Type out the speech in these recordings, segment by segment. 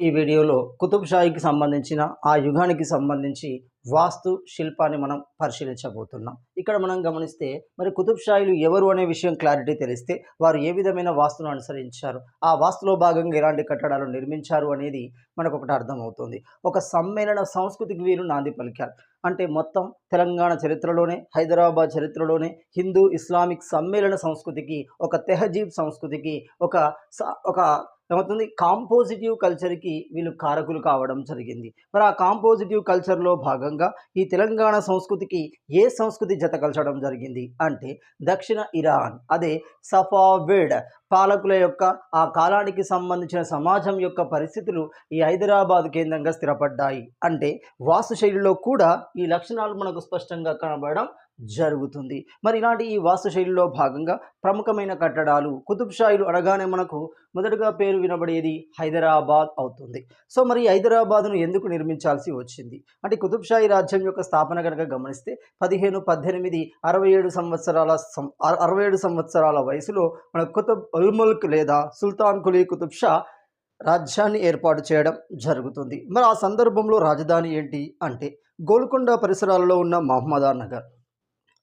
ఈ వీడియోలో కుతుబ్ షాయికి సంబంధించిన ఆ యుగానికి సంబంధించి వాస్తు శిల్పాన్ని మనం పరిశీలించబోతున్నాం. ఇక్కడ మనం గమనిస్తే మరి కుతుబ్ షాయిలు ఎవరు అనే విషయం క్లారిటీ తెలిస్తే వారు ఏ విధమైన వాస్తును అనుసరించారు ఆ వాస్తులో భాగంగా ఎలాంటి కట్టడాలు నిర్మించారు అనేది మనకు ఒకటి అర్థమవుతుంది. ఒక సమ్మేళన సంస్కృతికి వీరు నాంది పలికారు. అంటే మొత్తం తెలంగాణ చరిత్రలోనే హైదరాబాద్ చరిత్రలోనే హిందూ ఇస్లామిక్ సమ్మేళన సంస్కృతికి ఒక తెహజీబ్ సంస్కృతికి ఒక స- ఒక ఏమవుతుంది? కాంపోజిటివ్ కల్చర్కి వీళ్ళు కారకులు కావడం జరిగింది. మరి ఆ కాంపోజిటివ్ కల్చర్లో భాగంగా ఈ తెలంగాణ సంస్కృతికి ఏ సంస్కృతి జత కలచడం జరిగింది అంటే దక్షిణ ఇరాన్. అదే సఫావిడ్ పాలకుల యొక్క ఆ కాలానికి సంబంధించిన సమాజం యొక్క పరిస్థితులు ఈ హైదరాబాద్ కేంద్రంగా స్థిరపడ్డాయి. అంటే వాస్తు శైలిలో కూడా ఈ లక్షణాలు మనకు స్పష్టంగా కనబడడం జరుగుతుంది. మరి ఇలాంటి ఈ వాస్తు శైలిలో భాగంగా ప్రముఖమైన కట్టడాలు కుతుబ్షాయిలు అనగానే మనకు మొదటగా పేరు వినబడేది హైదరాబాద్ అవుతుంది. సో మరి హైదరాబాదును హైదరాబాద్ను ఎందుకు నిర్మించాల్సి వచ్చింది? అంటే కుతుబ్ షాహీ రాజ్యం యొక్క స్థాపన కనుక గమనిస్తే పదిహేను పద్దెనిమిది అరవై ఏడు సంవత్సరాల అరవై ఏడు సంవత్సరాల వయసులో మన కుతుబ్ ఉల్ముల్క్ లేదా సుల్తాన్ కులీ కుతుబ్ షా రాజ్యాన్ని ఏర్పాటు చేయడం జరుగుతుంది. మరి ఆ సందర్భంలో రాజధాని ఏంటి అంటే గోల్కొండ పరిసరాలలో ఉన్న మహమ్మదా నగర్.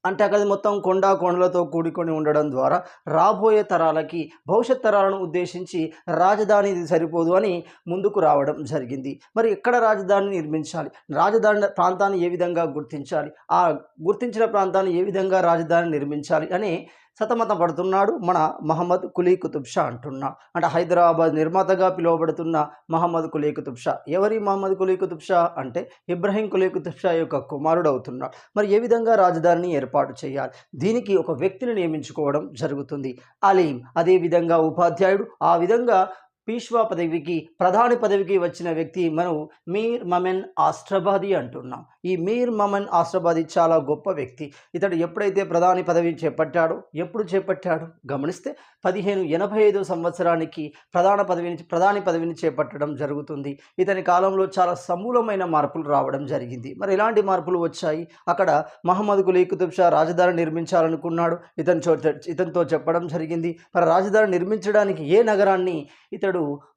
అంటే అక్కడ మొత్తం కొండ కొండలతో కూడుకొని ఉండడం ద్వారా రాబోయే తరాలకి భవిష్యత్ తరాలను ఉద్దేశించి రాజధాని ఇది సరిపోదు అని ముందుకు రావడం జరిగింది. మరి ఎక్కడ రాజధాని నిర్మించాలి? రాజధాని ప్రాంతాన్ని ఏ విధంగా గుర్తించాలి? ఆ గుర్తించిన ప్రాంతాన్ని ఏ విధంగా రాజధాని నిర్మించాలి? అని సతమతం పడుతున్నాడు మన మహమ్మద్ కులీ కుతుబ్ షా అంటున్నా. అంటే హైదరాబాద్ నిర్మాతగా పిలువబడుతున్న మహమ్మద్ కులీ కుతుబ్ షా. ఎవరి మహమ్మద్ కులీ కుతుబ్ షా? అంటే ఇబ్రహీం కులీ కుతుబ్ షా యొక్క కుమారుడు అవుతున్నాడు మరి ఏ విధంగా రాజధానిని ఏర్పాటు చేయాలి? దీనికి ఒక వ్యక్తిని నియమించుకోవడం జరుగుతుంది. అలీం అదేవిధంగా ఉపాధ్యాయుడు ఆ విధంగా పీష్వా పదవికి ప్రధాని పదవికి వచ్చిన వ్యక్తి మనం మీర్ మమెన్ ఆస్ట్రబాది అంటున్నాం. ఈ మీర్ మమెన్ ఆస్ట్రబాది చాలా గొప్ప వ్యక్తి. ఇతడు ఎప్పుడైతే ప్రధాని పదవి చేపట్టాడో ఎప్పుడు చేపట్టాడు? గమనిస్తే పదిహేను ఎనభై ఐదు సంవత్సరానికి ప్రధాన పదవిని ప్రధాని పదవిని చేపట్టడం జరుగుతుంది. ఇతని కాలంలో చాలా సమూలమైన మార్పులు రావడం జరిగింది. మరి ఎలాంటి మార్పులు వచ్చాయి? అక్కడ మహమ్మద్ గులీ కుతుబ్ షా రాజధాని నిర్మించాలనుకున్నాడు. ఇతనితో ఇతనితో చెప్పడం జరిగింది. మరి రాజధాని నిర్మించడానికి ఏ నగరాన్ని ఇతడు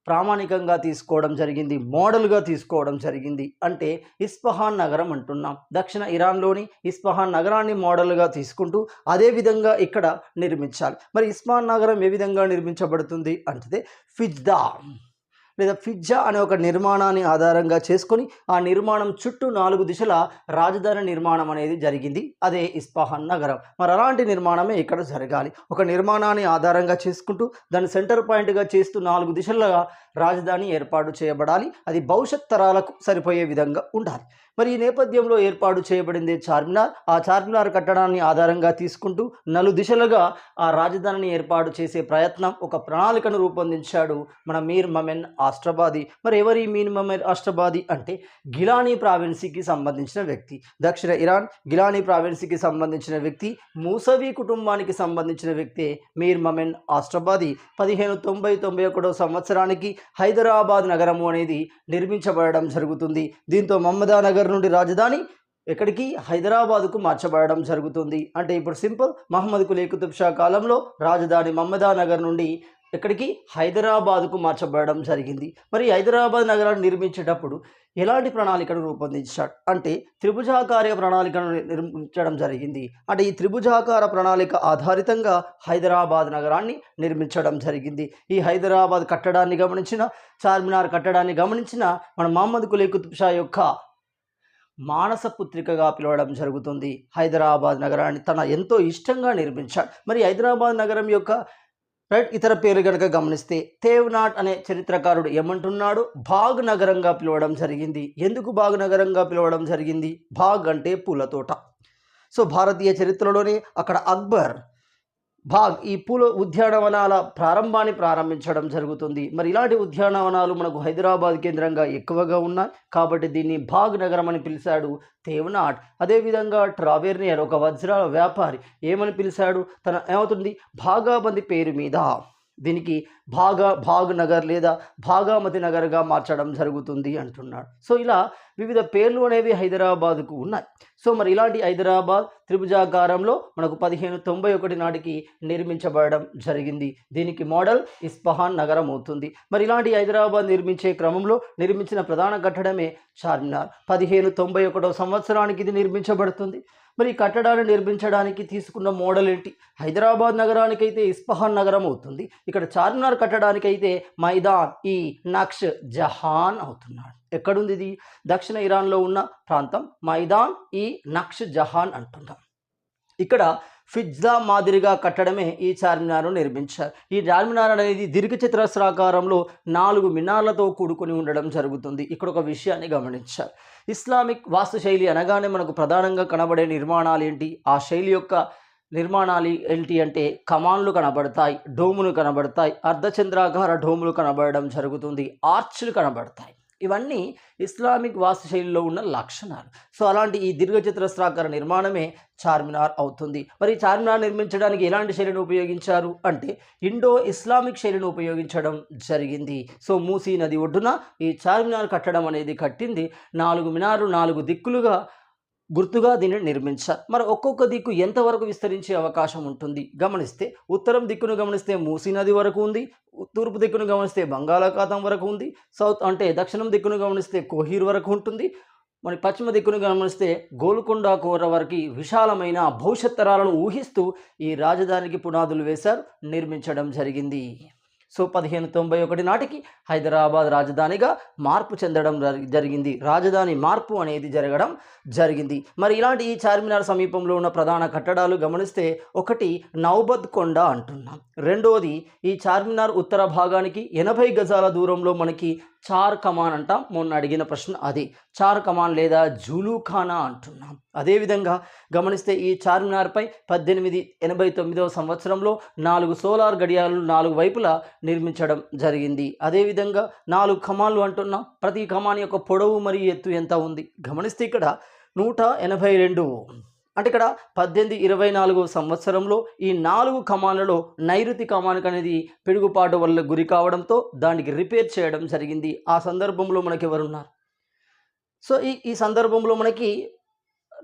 ప్రామాణికంగా తీసుకోవడం జరిగింది మోడల్గా తీసుకోవడం జరిగింది అంటే ఇస్ఫహాన్ నగరం అంటున్నాం. దక్షిణ ఇరాన్లోని ఇస్ఫహాన్ నగరాన్ని మోడల్గా తీసుకుంటూ అదే విధంగా ఇక్కడ నిర్మించాలి. మరి ఇస్ఫహాన్ నగరం ఏ విధంగా నిర్మించబడుతుంది అంటే ఫిజ్దా. లేదా ఫిజ్జా అనే ఒక నిర్మాణాన్ని ఆధారంగా చేసుకొని ఆ నిర్మాణం చుట్టూ నాలుగు దిశల రాజధాని నిర్మాణం అనేది జరిగింది. అదే ఇస్పాహాన్ నగరం. మరి అలాంటి నిర్మాణమే ఇక్కడ జరగాలి. ఒక నిర్మాణాన్ని ఆధారంగా చేసుకుంటూ దాన్ని సెంటర్ పాయింట్గా చేస్తూ నాలుగు దిశలుగా రాజధాని ఏర్పాటు చేయబడాలి. అది భవిష్యత్ తరాలకు సరిపోయే విధంగా ఉండాలి. మరి ఈ నేపథ్యంలో ఏర్పాటు చేయబడింది చార్మినార్. ఆ చార్మినార్ కట్టడాన్ని ఆధారంగా తీసుకుంటూ నలు దిశలుగా ఆ రాజధానిని ఏర్పాటు చేసే ప్రయత్నం ఒక ప్రణాళికను రూపొందించాడు మన మీర్ మమెన్ ఆస్ట్రబాది మరి ఎవరి మీర్ మమెన్ ఆస్ట్రబాది అంటే గిలానీ ప్రావిన్సీకి సంబంధించిన వ్యక్తి. దక్షిణ ఇరాన్ గిలానీ ప్రావిన్సీకి సంబంధించిన వ్యక్తి. మూసవి కుటుంబానికి సంబంధించిన వ్యక్తి మీర్ మమెన్ ఆస్ట్రబాది పదిహేను తొంభై తొంభై ఒకటో సంవత్సరానికి హైదరాబాద్ నగరము అనేది నిర్మించబడడం జరుగుతుంది. దీంతో మమ్మదా నగర్ నుండి రాజధాని ఎక్కడికి? హైదరాబాద్కు మార్చబడడం జరుగుతుంది. అంటే ఇప్పుడు సింపుల్ మహమ్మద్ కులీ కుతుబ్ షా కాలంలో రాజధాని మమ్మదా నగర్ నుండి ఎక్కడికి హైదరాబాద్కు మార్చబడడం జరిగింది. మరి హైదరాబాద్ నగరాన్ని నిర్మించేటప్పుడు ఎలాంటి ప్రణాళికను రూపొందించాడు అంటే త్రిభుజాకార ప్రణాళికను నిర్మించడం జరిగింది. అంటే ఈ త్రిభుజాకార ప్రణాళిక ఆధారితంగా హైదరాబాద్ నగరాన్ని నిర్మించడం జరిగింది. ఈ హైదరాబాద్ కట్టడాన్ని గమనించిన చార్మినార్ కట్టడాన్ని గమనించిన మన మహమ్మద్ కులే కుతుబ్ షా యొక్క మానస పుత్రికగా పిలవడం జరుగుతుంది. హైదరాబాద్ నగరాన్ని తన ఎంతో ఇష్టంగా నిర్మించాడు. మరి హైదరాబాద్ నగరం యొక్క రైట్? ఇతర పేర్లు కనుక గమనిస్తే తేవ్నాట్ అనే చరిత్రకారుడు ఏమంటున్నాడు? బాగ్ నగరంగా పిలవడం జరిగింది. ఎందుకు బాగ్ నగరంగా పిలవడం జరిగింది? బాగ్ అంటే పూల తోట. సో భారతీయ చరిత్రలోనే అక్కడ అక్బర్ భాగ్ ఈ పూల ఉద్యానవనాల ప్రారంభాన్ని ప్రారంభించడం జరుగుతుంది. మరి ఇలాంటి ఉద్యానవనాలు మనకు హైదరాబాద్ కేంద్రంగా ఎక్కువగా ఉన్నాయి. కాబట్టి దీన్ని భాగ్ నగరం అని పిలిచాడు తేవనాట్ అదేవిధంగా ట్రావెర్నియర్ ఒక వజ్రాల వ్యాపారి ఏమని పిలిచాడు? తన ఏమవుతుంది? భాగాబంది పేరు మీద. దీనికి భాగా భాగ్ నగర్ లేదా భాగామతి నగర్గా మార్చడం జరుగుతుంది అంటున్నాడు. సో ఇలా వివిధ పేర్లు అనేవి హైదరాబాద్కు ఉన్నాయి. సో మరి ఇలాంటి హైదరాబాద్ త్రిభుజాకారంలో మనకు పదిహేను తొంభై ఒకటి నాటికి నిర్మించబడడం జరిగింది. దీనికి మోడల్ ఇస్పహాన్ నగరం అవుతుంది. మరి ఇలాంటి హైదరాబాద్ నిర్మించే క్రమంలో నిర్మించిన ప్రధాన కట్టడమే చార్మినార్. పదిహేను తొంభై ఒకటో సంవత్సరానికి ఇది నిర్మించబడుతుంది. మరి ఈ కట్టడాన్ని నిర్మించడానికి తీసుకున్న మోడల్ ఏంటి? హైదరాబాద్ నగరానికైతే ఇస్పహాన్ నగరం అవుతుంది. ఇక్కడ చార్మినార్ కట్టడానికైతే మైదాన్ ఈ నక్ష్ జహాన్ అవుతున్నాడు. ఎక్కడుంది ఇది? దక్షిణ ఇరాన్లో ఉన్న ప్రాంతం మైదాన్ ఈ నక్ష్ జహాన్ అంటున్నాం ఇక్కడ ఫిజ్జా మాదిరిగా కట్టడమే ఈ చార్మినార్ను నిర్మించారు. ఈ చార్మినార్ అనేది దీర్ఘచతురస్రాకారంలో నాలుగు మినార్లతో కూడుకొని ఉండడం జరుగుతుంది. ఇక్కడ ఒక విషయాన్ని గమనించారు. ఇస్లామిక్ వాస్తుశైలి అనగానే మనకు ప్రధానంగా కనబడే నిర్మాణాలు ఏంటి? ఆ శైలి యొక్క నిర్మాణాలు ఏంటి అంటే కమాన్లు కనబడతాయి డోములు కనబడతాయి అర్ధచంద్రాకార డోములు కనబడడం జరుగుతుంది ఆర్చ్లు కనబడతాయి. ఇవన్నీ ఇస్లామిక్ వాస్తుశైలిలో ఉన్న లక్షణాలు. సో అలాంటి ఈ దీర్ఘచతురస్రాకార నిర్మాణమే చార్మినార్ అవుతుంది. మరి ఈ చార్మినార్ నిర్మించడానికి ఎలాంటి శైలిని ఉపయోగించారు? అంటే ఇండో ఇస్లామిక్ శైలిని ఉపయోగించడం జరిగింది. సో మూసీ నది ఒడ్డున ఈ చార్మినార్ కట్టడం అనేది కట్టింది. నాలుగు మినారు నాలుగు దిక్కులుగా గుర్తుగా దీనిని నిర్మించారు. మరి ఒక్కొక్క దిక్కు ఎంతవరకు విస్తరించే అవకాశం ఉంటుంది? గమనిస్తే ఉత్తరం దిక్కును గమనిస్తే మూసీ నది వరకు ఉంది. తూర్పు దిక్కును గమనిస్తే బంగాళాఖాతం వరకు ఉంది. సౌత్ అంటే దక్షిణం దిక్కును గమనిస్తే కోహీర్ వరకు ఉంటుంది. మరి పశ్చిమ దిక్కును గమనిస్తే గోల్కొండ కోర వరకు విశాలమైన భవిష్యత్ తరాలను ఊహిస్తూ ఈ రాజధానికి పునాదులు వేశారు. నిర్మించడం జరిగింది. సో పదిహేను తొంభై ఒకటి నాటికి హైదరాబాద్ రాజధానిగా మార్పు చెందడం జరిగింది. రాజధాని మార్పు అనేది జరగడం జరిగింది. మరి ఇలాంటి ఈ చార్మినార్ సమీపంలో ఉన్న ప్రధాన కట్టడాలు గమనిస్తే ఒకటి నౌబద్ కొండ అంటున్నాం. రెండోది ఈ చార్మినార్ ఉత్తర భాగానికి ఎనభై గజాల దూరంలో మనకి చార్ కమాన్ అంటాం. మొన్న అడిగిన ప్రశ్న అది. చార్ కమాన్ లేదా జూలూఖానా అంటున్నాం. అదేవిధంగా గమనిస్తే ఈ చార్మినార్పై పద్దెనిమిది ఎనభై తొమ్మిదవ సంవత్సరంలో నాలుగు సోలార్ గడియాలు నాలుగు వైపులా నిర్మించడం జరిగింది. అదేవిధంగా నాలుగు కమాన్లు అంటున్నాం ప్రతి కమాన్ యొక్క పొడవు మరియు ఎత్తు ఎంత ఉంది? గమనిస్తే ఇక్కడ నూట ఎనభై రెండు. అంటే ఇక్కడ పద్దెనిమిది ఇరవై నాలుగో సంవత్సరంలో ఈ నాలుగు కమాన్లలో నైరుతి కమానికి అనేది పిడుగుపాటు వల్ల గురి కావడంతో దానికి రిపేర్ చేయడం జరిగింది. ఆ సందర్భంలో మనకి ఎవరున్నారు? సో ఈ ఈ సందర్భంలో మనకి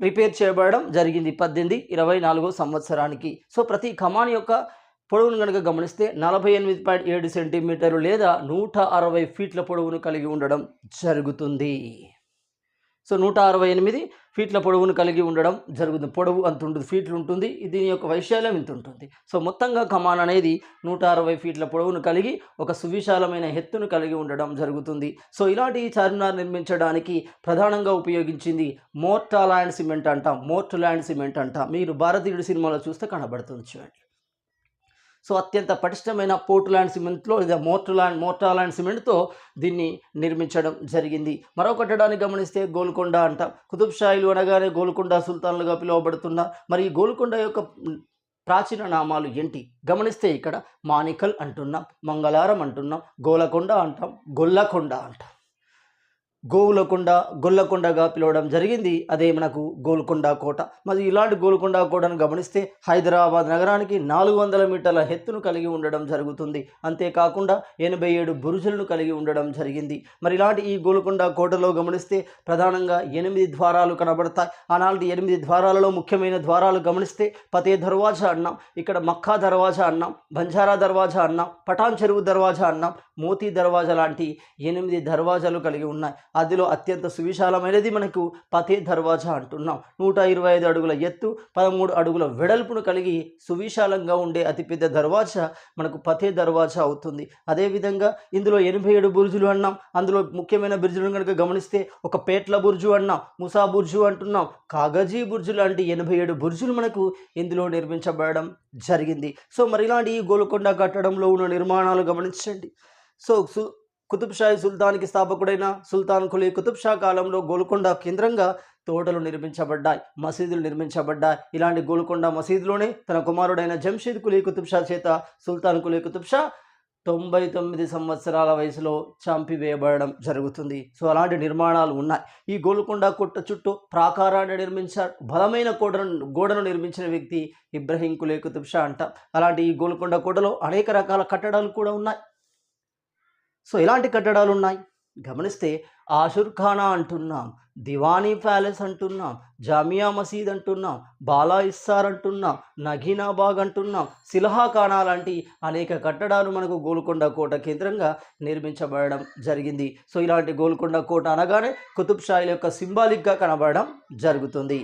రిపేర్ చేయబడడం జరిగింది పద్దెనిమిది ఇరవై నాలుగో సంవత్సరానికి. సో ప్రతి కమాన్ యొక్క పొడవును కనుక గమనిస్తే నలభై ఎనిమిది పాయింట్ ఏడు సెంటీమీటర్లు లేదా నూట అరవై ఫీట్ల పొడవును కలిగి ఉండడం జరుగుతుంది. సో నూట అరవై ఎనిమిది ఫీట్ల పొడవును కలిగి ఉండడం జరుగుతుంది. పొడవు అంత ఉంటుంది ఫీట్లు ఉంటుంది దీని యొక్క వైశాల్యం ఇంత ఉంటుంది. సో మొత్తంగా కమాన్ అనేది నూట అరవై ఫీట్ల పొడవును కలిగి ఒక సువిశాలమైన ఎత్తును కలిగి ఉండడం జరుగుతుంది. సో ఇలాంటి ఈ చార్మినార్ నిర్మించడానికి ప్రధానంగా ఉపయోగించింది మోర్టాలాండ్ సిమెంట్ అంటాం ల్యాండ్ సిమెంట్ అంటాం. మీరు భారతీయుడి సినిమాలో చూస్తే కనబడుతుంది చూడండి. సో అత్యంత పటిష్టమైన పోర్టులాండ్ సిమెంట్లో లేదా మోర్టులాండ్ మోర్టాలాండ్ సిమెంట్తో దీన్ని నిర్మించడం జరిగింది. మరో కట్టడాన్ని గమనిస్తే గోల్కొండ అంటాం. కుతుబ్ షాయిలు అనగానే గోల్కొండ సుల్తాన్లుగా పిలువబడుతున్న మరి గోల్కొండ యొక్క ప్రాచీన నామాలు ఏంటి? గమనిస్తే ఇక్కడ మానికల్ అంటున్నాం మంగళారం అంటున్నాం గోలకొండ అంటాం గొల్లకొండ అంటాం. గోవులకొండ గొల్లకొండగా పిలవడం జరిగింది. అదే మనకు గోల్కొండ కోట. మరి ఇలాంటి గోల్కొండ కోటను గమనిస్తే హైదరాబాద్ నగరానికి నాలుగు వందల మీటర్ల ఎత్తును కలిగి ఉండడం జరుగుతుంది. అంతేకాకుండా ఎనభై ఏడు బురుజులను కలిగి ఉండడం జరిగింది. మరి ఇలాంటి ఈ గోల్కొండ కోటలో గమనిస్తే ప్రధానంగా ఎనిమిది ద్వారాలు కనబడతాయి. ఆనాటి ఎనిమిది ద్వారాలలో ముఖ్యమైన ద్వారాలు గమనిస్తే పతే దర్వాజా అన్నాం ఇక్కడ మక్కా దర్వాజా అన్నాం బంజారా దర్వాజా అన్నాం పటాన్ చెరువు దర్వాజా అన్నాం మోతీ దర్వాజా లాంటి ఎనిమిది దర్వాజాలు కలిగి ఉన్నాయి. అందులో అత్యంత సువిశాలమైనది మనకు పతే దర్వాజా అంటున్నాం. నూట ఇరవై ఐదు అడుగుల ఎత్తు పదమూడు అడుగుల వెడల్పును కలిగి సువిశాలంగా ఉండే అతిపెద్ద దర్వాజా మనకు పతే దర్వాజా అవుతుంది. అదేవిధంగా ఇందులో ఎనభై ఏడు బుర్జులు అన్నాం. అందులో ముఖ్యమైన బుర్జులను కనుక గమనిస్తే ఒక పేట్ల బుర్జు అన్నాం ముసా బుర్జు అంటున్నాం కాగజీ బుర్జు లాంటి ఎనభై ఏడు బుర్జులు మనకు ఇందులో నిర్మించబడడం జరిగింది. సో మరి ఇలాంటి ఈ గోల్కొండ కట్టడంలో ఉన్న నిర్మాణాలు గమనించండి. సో సు కుతుబ్ సుల్తాన్కి స్థాపకుడైన సుల్తాన్ కులీ కుతుబ్ షా కాలంలో గోల్కొండ కేంద్రంగా తోటలు నిర్మించబడ్డాయి మసీదులు నిర్మించబడ్డాయి. ఇలాంటి గోల్కొండ మసీదులోనే తన కుమారుడైన జంషీద్ కులీ కుతుబ్ షా చేత సుల్తాన్ కులీ కుతుబ్ షా తొంభై తొమ్మిది సంవత్సరాల వయసులో చంపివేయబడడం జరుగుతుంది. సో అలాంటి నిర్మాణాలు ఉన్నాయి. ఈ గోల్కొండ కోట చుట్టూ ప్రాకారాన్ని నిర్మించారు. బలమైన కోటను గోడను నిర్మించిన వ్యక్తి ఇబ్రహీం కులే కుతుబ్ షా అంట. అలాంటి ఈ గోల్కొండ కోటలో అనేక రకాల కట్టడాలు కూడా ఉన్నాయి. సో ఎలాంటి కట్టడాలు ఉన్నాయి గమనిస్తే ఆషుర్ఖానా అంటున్నాం దివానీ ప్యాలెస్ అంటున్నాం జామియా మసీద్ అంటున్నాం బాలా ఇస్సార్ అంటున్నాం నగీనాబాగ్ అంటున్నాం సిల్హాఖానా లాంటి అనేక కట్టడాలు మనకు గోల్కొండ కోట కేంద్రంగా నిర్మించబడడం జరిగింది. సో ఇలాంటి గోల్కొండ కోట అనగానే కుతుబ్ షాయిల యొక్క సింబాలిక్గా కనబడడం జరుగుతుంది.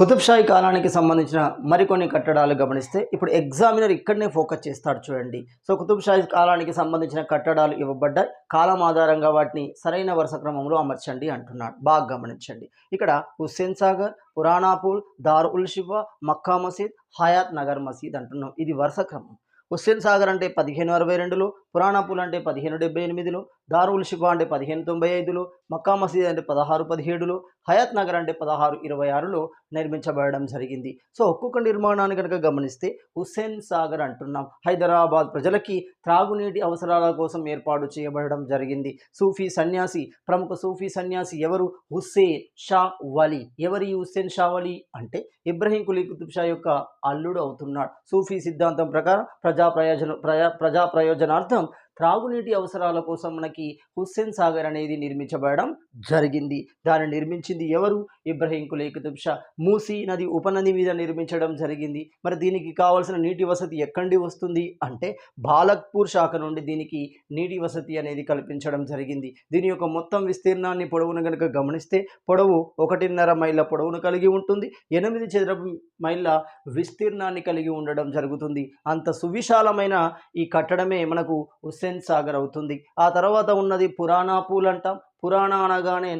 కుతుబ్ షాహీ కాలానికి సంబంధించిన మరికొన్ని కట్టడాలు గమనిస్తే ఇప్పుడు ఎగ్జామినర్ ఇక్కడనే ఫోకస్ చేస్తాడు చూడండి. సో కుతుబ్ షాహీ కాలానికి సంబంధించిన కట్టడాలు ఇవ్వబడ్డాయి. కాలం ఆధారంగా వాటిని సరైన వరుస క్రమంలో అమర్చండి అంటున్నాడు. బాగా గమనించండి. ఇక్కడ హుస్సేన్ సాగర్ పురాణాపూల్ దార్ ఉల్ షిఫా మక్కా మసీద్ హయాత్ నగర్ మసీద్ అంటున్నాం. ఇది వరుస క్రమం. హుస్సేన్ సాగర్ అంటే పదిహేను అరవై రెండులో పురాణాపూల్ అంటే పదిహేను డెబ్బై ఎనిమిదిలో దారుల్ షిఫా అంటే పదిహేను తొంభై ఐదులో మక్కా మసీద్ అంటే పదహారు పదిహేడులో హయాత్ నగర్ అంటే పదహారు ఇరవై ఆరులో నిర్మించబడడం జరిగింది. సో ఒక్కొక్క నిర్మాణాన్ని కనుక గమనిస్తే హుస్సేన్ సాగర్ అంటున్నాం. హైదరాబాద్ ప్రజలకి త్రాగునీటి అవసరాల కోసం ఏర్పాటు చేయబడడం జరిగింది. సూఫీ సన్యాసి ప్రముఖ సూఫీ సన్యాసి ఎవరు? హుస్సేన్ షా వలీ. ఎవరి హుస్సేన్ షా వలీ? అంటే ఇబ్రహీం కులీ కుతుబ్ షా యొక్క అల్లుడు అవుతున్నాడు. సూఫీ సిద్ధాంతం ప్రకారం ప్రజా ప్రయోజన ప్రజా ప్రజా ప్రయోజనార్థం త్రాగునీటి అవసరాల కోసం మనకి హుస్సేన్ సాగర్ అనేది నిర్మించబడడం జరిగింది. దాన్ని నిర్మించింది ఎవరు? ఇబ్రహీం కులే షా మూసీ నది ఉపనది మీద నిర్మించడం జరిగింది. మరి దీనికి కావాల్సిన నీటి వసతి ఎక్కడి వస్తుంది? అంటే బాలక్పూర్ శాఖ నుండి దీనికి నీటి వసతి అనేది కల్పించడం జరిగింది. దీని యొక్క మొత్తం విస్తీర్ణాన్ని పొడవును కనుక గమనిస్తే పొడవు ఒకటిన్నర మైళ్ళ పొడవును కలిగి ఉంటుంది. ఎనిమిది చదరపు మైళ్ళ విస్తీర్ణాన్ని కలిగి ఉండడం జరుగుతుంది. అంత సువిశాలమైన ఈ కట్టడమే మనకు హుస్సేన్ సాగర్ అవుతుంది. ఆ తర్వాత ఉన్నది పురాణాపూల్ అంటాం పురాణ అనగానే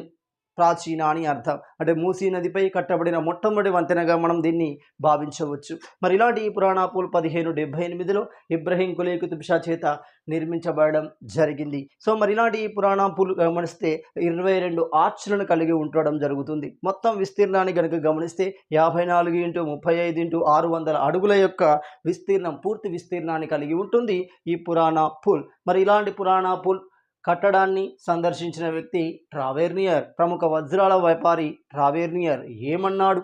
ప్రాచీన అని అర్థం. అంటే మూసీ నదిపై కట్టబడిన మొట్టమొదటి వంతెనగా మనం దీన్ని భావించవచ్చు. మరి ఇలాంటి ఈ పురాణాపులు పదిహేను డెబ్బై ఎనిమిదిలో ఇబ్రహీం కులేకుతుబ్షా చేత నిర్మించబడడం జరిగింది. సో మరి ఇలాంటి ఈ పురాణాపులు గమనిస్తే ఇరవై రెండు ఆర్చ్లను కలిగి ఉండడం జరుగుతుంది. మొత్తం విస్తీర్ణాన్ని కనుక గమనిస్తే యాభై నాలుగు ఇంటూ ముప్పై ఐదు ఇంటూ ఆరు వందల అడుగుల యొక్క విస్తీర్ణం పూర్తి విస్తీర్ణాన్ని కలిగి ఉంటుంది ఈ పురాణ పూల్. మరి ఇలాంటి పురాణ పూల్ కట్టడాన్ని సందర్శించిన వ్యక్తి ట్రావేర్నియర్ ప్రముఖ వజ్రాల వ్యాపారి ట్రావేర్నియర్ ఏమన్నాడు?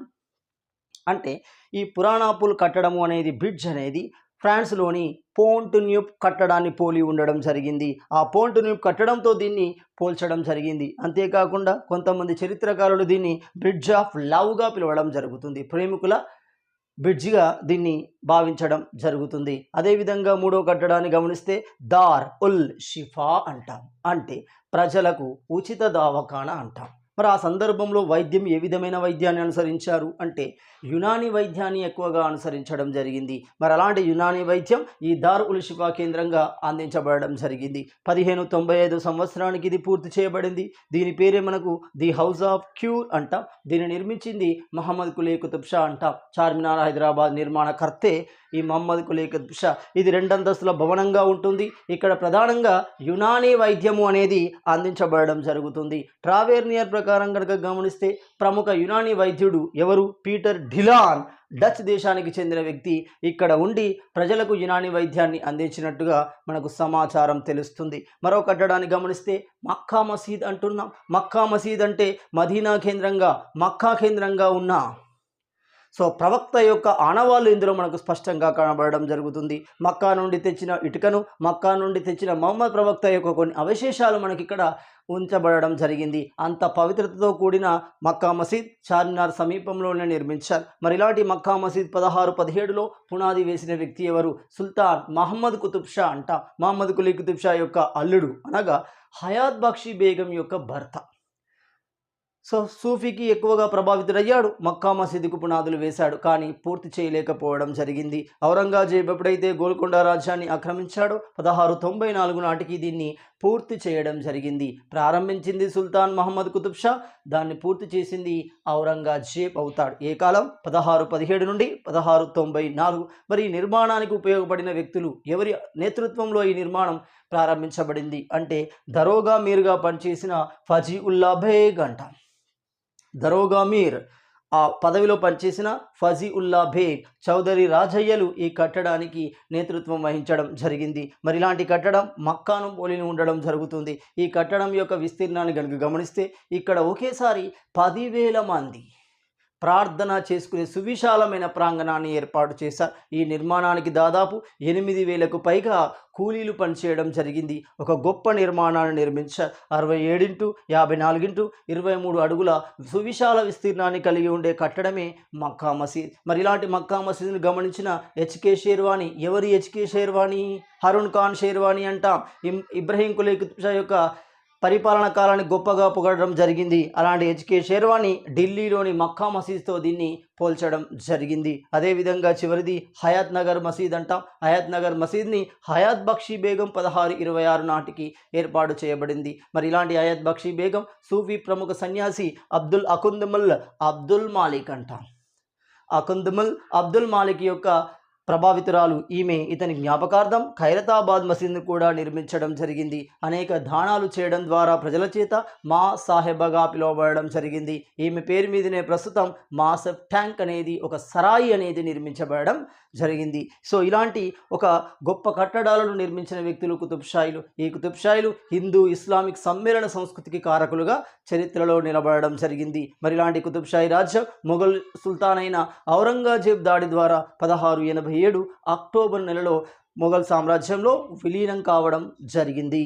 అంటే ఈ పురాణాపుల్ కట్టడము అనేది బ్రిడ్జ్ అనేది ఫ్రాన్స్లోని పోంట్ న్యూప్ కట్టడాన్ని పోలి ఉండడం జరిగింది. ఆ పోంట్ న్యూప్ కట్టడంతో దీన్ని పోల్చడం జరిగింది. అంతేకాకుండా కొంతమంది చరిత్రకారులు దీన్ని బ్రిడ్జ్ ఆఫ్ లవ్గా పిలవడం జరుగుతుంది. ప్రేమికుల బ్రిడ్జిగా దీన్ని భావించడం జరుగుతుంది. అదేవిధంగా మూడో కట్టడాన్ని గమనిస్తే దార్ ఉల్ షిఫా అంటాం. అంటే ప్రజలకు ఉచిత దవాఖానా అంటాం. మరి ఆ సందర్భంలో వైద్యం ఏ విధమైన వైద్యాన్ని అనుసరించారు? అంటే యునాని వైద్యాన్ని ఎక్కువగా అనుసరించడం జరిగింది. మరి అలాంటి యునాని వైద్యం ఈ దార్ ఉల్ షిఫా కేంద్రంగా అందించబడడం జరిగింది. పదిహేను తొంభై ఐదు సంవత్సరానికి ఇది పూర్తి చేయబడింది. దీని పేరే మనకు ది హౌస్ ఆఫ్ క్యూర్ అంటాం. దీన్ని నిర్మించింది మహమ్మద్ కులే కుతుబ్ షా అంటాం. చార్మినార్ హైదరాబాద్ నిర్మాణకర్తే ఈ మహమ్మద్ కులే దుష. ఇది రెండంతస్తుల భవనంగా ఉంటుంది. ఇక్కడ ప్రధానంగా యునానీ వైద్యము అనేది అందించబడడం జరుగుతుంది. ట్రావేర్నియర్ ప్రకారం కనుక గమనిస్తే ప్రముఖ యునానీ వైద్యుడు ఎవరు? పీటర్ ఢిలాన్ డచ్ దేశానికి చెందిన వ్యక్తి. ఇక్కడ ఉండి ప్రజలకు యునాని వైద్యాన్ని అందించినట్టుగా మనకు సమాచారం తెలుస్తుంది. మరో కట్టడాన్ని గమనిస్తే మక్కా మసీద్ అంటున్నాం. మక్కా మసీద్ అంటే మదీనా కేంద్రంగా మక్కా కేంద్రంగా ఉన్న సో ప్రవక్త యొక్క ఆనవాళ్ళు ఇందులో మనకు స్పష్టంగా కనబడడం జరుగుతుంది. మక్కా నుండి తెచ్చిన ఇటుకను మక్కా నుండి తెచ్చిన మహమ్మద్ ప్రవక్త యొక్క కొన్ని అవశేషాలు మనకి ఇక్కడ ఉంచబడడం జరిగింది. అంత పవిత్రతతో కూడిన మక్కా మసీద్ చార్మినార్ సమీపంలోనే నిర్మించారు. మరి ఇలాంటి మక్కా మసీద్ పదహారు పదిహేడులో పునాది వేసిన వ్యక్తి ఎవరు? సుల్తాన్ మహమ్మద్ కుతుబ్ షా అంట. మహమ్మద్ కులీ కుతుబ్ షా యొక్క అల్లుడు అనగా హయాత్ బక్షి బేగం యొక్క భర్త. సో సూఫీకి ఎక్కువగా ప్రభావితుడయ్యాడు. మక్కా మసీదుకు పునాదులు వేశాడు. కానీ పూర్తి చేయలేకపోవడం జరిగింది. ఔరంగజేబ్ ఎప్పుడైతే గోల్కొండ రాజ్యాన్ని ఆక్రమించాడో పదహారు తొంభై నాలుగు నాటికి దీన్ని పూర్తి చేయడం జరిగింది. ప్రారంభించింది సుల్తాన్ మహమ్మద్ కుతుబ్ షా. దాన్ని పూర్తి చేసింది ఔరంగజేబ్ అవుతాడు. ఏ కాలం? పదహారు పదిహేడు నుండి పదహారు తొంభై నాలుగు మరి ఈ నిర్మాణానికి ఉపయోగపడిన వ్యక్తులు ఎవరి నేతృత్వంలో ఈ నిర్మాణం ప్రారంభించబడింది? అంటే దరోగా మీరుగా పనిచేసిన ఫజీ ఉల్లా బేగ్ దరోగా మీర్ ఆ పదవిలో పనిచేసిన ఫజీ ఉల్లా బేగ్ చౌదరి రాజయ్యలు ఈ కట్టడానికి నేతృత్వం వహించడం జరిగింది. మరి ఇలాంటి కట్టడం మక్కాను పోలిని ఉండడం జరుగుతుంది. ఈ కట్టడం యొక్క విస్తీర్ణాన్ని కనుక గమనిస్తే ఇక్కడ ఒకేసారి పదివేల మంది ప్రార్థన చేసుకునే సువిశాలమైన ప్రాంగణాన్ని ఏర్పాటు చేశారు. ఈ నిర్మాణానికి దాదాపు ఎనిమిది వేలకు పైగా కూలీలు పనిచేయడం జరిగింది. ఒక గొప్ప నిర్మాణాన్ని నిర్మించారు. అరవై ఏడింటూ యాభై నాలుగింటూ ఇరవై మూడు అడుగుల సువిశాల విస్తీర్ణాన్ని కలిగి ఉండే కట్టడమే మక్కా మసీద్. మరి ఇలాంటి మక్కా మసీద్ను గమనించిన హెచ్కే షేర్వాణి ఎవరి హెచ్కే షేర్వాణి హరుణ్ ఖాన్ షేర్వాణి అంటాం. ఇబ్రహీం కులీ యొక్క పరిపాలన కాలాన్ని గొప్పగా పొగడడం జరిగింది. అలాంటి హెచ్కే షేర్వాణి ఢిల్లీలోని మక్కా మసీద్తో దీన్ని పోల్చడం జరిగింది. అదేవిధంగా చివరిది హయాత్ నగర్ మసీద్ అంటాం. హయాత్ నగర్ మసీద్ని హయాత్ బక్షీ బేగం పదహారు ఇరవై ఆరు నాటికి ఏర్పాటు చేయబడింది. మరి ఇలాంటి హయాత్ బక్షీ బేగం సూఫీ ప్రముఖ సన్యాసి అబ్దుల్ అకుందుముల్ అబ్దుల్ మాలిక్ అంటాం. అకుందుముల్ అబ్దుల్ మాలిక్ యొక్క ప్రభావితురాలు ఈమె ఇతని జ్ఞాపకార్థం ఖైరతాబాద్ మసీద్ను కూడా నిర్మించడం జరిగింది. అనేక దానాలు చేయడం ద్వారా ప్రజల చేత మా సాహెబగా పిలువబడడం జరిగింది. ఈమె పేరు మీదనే ప్రస్తుతం మాసఫ్ ట్యాంక్ అనేది ఒక సరాయి అనేది నిర్మించబడడం జరిగింది. సో ఇలాంటి ఒక గొప్ప కట్టడాలను నిర్మించిన వ్యక్తులు కుతుబ్షాయిలు ఈ కుతుబ్షాయిలు హిందూ ఇస్లామిక్ సమ్మేళన సంస్కృతికి కారకులుగా చరిత్రలో నిలబడడం జరిగింది. మరి ఇలాంటి కుతుబ్షాయి రాజ్యం మొఘల్ సుల్తాన్ అయిన ఔరంగజేబ్ దాడి ద్వారా పదహారు ఎనభై ఏడు అక్టోబర్ నెలలో మొఘల్ సామ్రాజ్యంలో విలీనం కావడం జరిగింది.